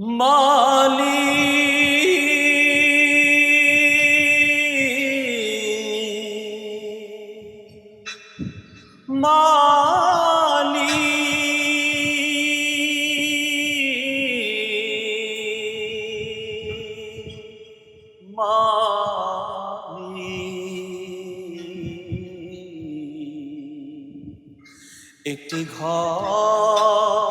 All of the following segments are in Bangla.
মালি মালি মালি। একটি ঘর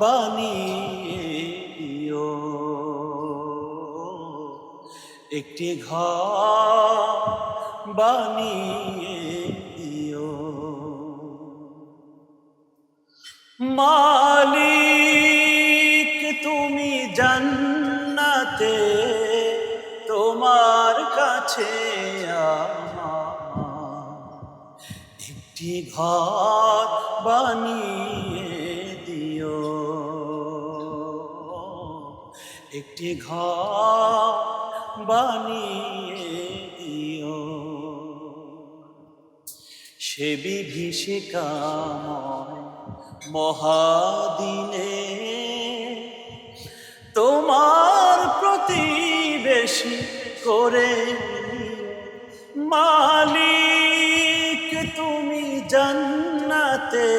বানিয়ে একটি ঘর বানিয়ে দিও। মালিক, তুমি জান্নাতে, তোমার কাছে একটি ঘর বানিয়ে দিও। একটি ঘর বানিয়ে দিও। সে বিভীষিকাময় মহাদিনে তোমার প্রতিবেশী করে মালিক তুমি জান্নাতে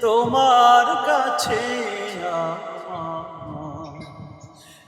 তোমার কাছে আমার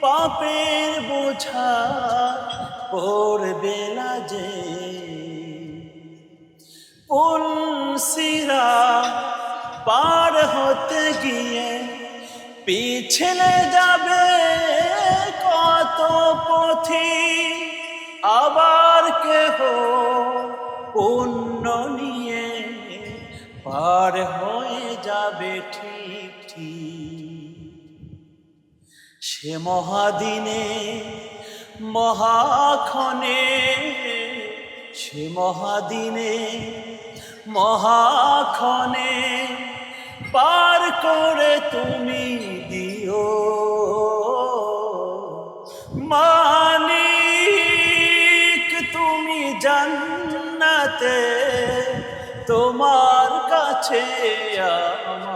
পাপের বোঝা পড়বে না যে। পুলসিরা পার হতে গিয়ে পিছলে যাবে কত পথি? আবার কেহ পুণ্য নিয়ে পার হয়ে যাবে ঠিক ঠিক। সে মহাদিনে, মহাক্ষণে, সে মহাদিনে, মহাক্ষণে পার করে তুমি দিও। মালিক, তুমি জান্নাতে, তোমার কাছে আমার